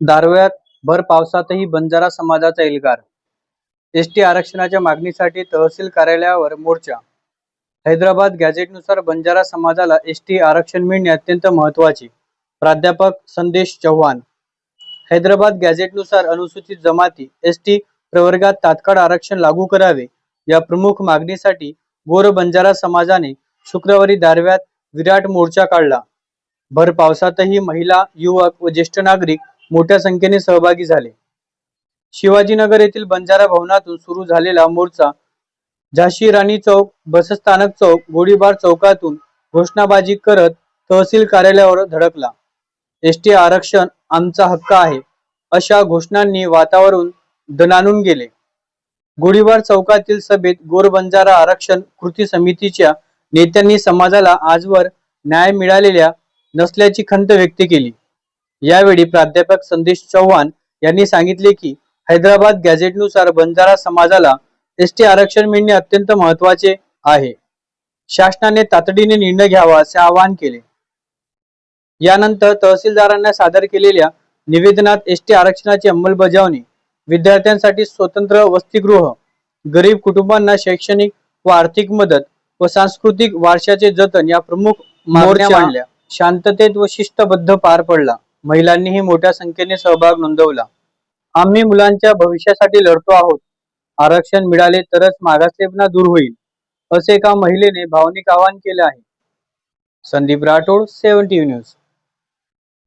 दारव्यात भर पावसातही बंजारा समाजाचा एल्गार. एस टी आरक्षणाच्या मागणीसाठी तहसील कार्यालयावर मोर्चा. हैदराबाद गॅझेटनुसार बंजारा समाजाला एस टी आरक्षण मिळणे अत्यंत महत्त्वाचे प्राध्यापक संदेश चव्हाण. हैदराबाद गॅझेटनुसार अनुसूचित जमाती एस टी प्रवर्गात तात्काळ आरक्षण लागू करावे या प्रमुख मागणीसाठी गोर बंजारा समाजाने शुक्रवारी दारव्यात विराट मोर्चा काढला. भर पावसातही महिला युवक व ज्येष्ठ नागरिक मोठ्या संख्येने सहभागी झाले. शिवाजीनगर येथील बंजारा भवनातून सुरू झालेला मोर्चा झाशी राणी चौक बसस्थानक चौक गोळीबार चौकातून घोषणाबाजी करत तहसील कार्यालयावर धडकला. एसटी आरक्षण आमचा हक्क आहे अशा घोषणांनी वातावरण दणाणून गेले. गोळीबार चौकातील सभेत गोरबंजारा आरक्षण कृती समितीच्या नेत्यांनी समाजाला आजवर न्याय मिळालेल्या नसल्याची खंत व्यक्त केली. यावेळी प्राध्यापक संदेश चव्हाण यांनी सांगितले की हैदराबाद गॅझेटनुसार बंजारा समाजाला एसटी आरक्षण मिळणे अत्यंत महत्त्वाचे आहे. शासनाने तातडीने निर्णय घ्यावा असे आवाहन केले. यानंतर तहसीलदारांना सादर केलेल्या निवेदनात एस टी आरक्षणाची अंमलबजावणी विद्यार्थ्यांसाठी स्वतंत्र वसतिगृह गरीब कुटुंबांना शैक्षणिक व आर्थिक मदत व सांस्कृतिक वारशाचे जतन या प्रमुख मागण्या मांडल्या. शांततेत व शिस्तबद्ध पार पडला. महिलांनीही मोठ्या संख्येने सहभाग नोंदवला. आम्ही मुलांच्या भविष्यासाठी लढतो आहोत. आरक्षण मिळाले तरच मागासलेपणा दूर होईल असे एका महिलेने भावनिक आवाहन केले आहे. Sandeep Rathod seven TV news.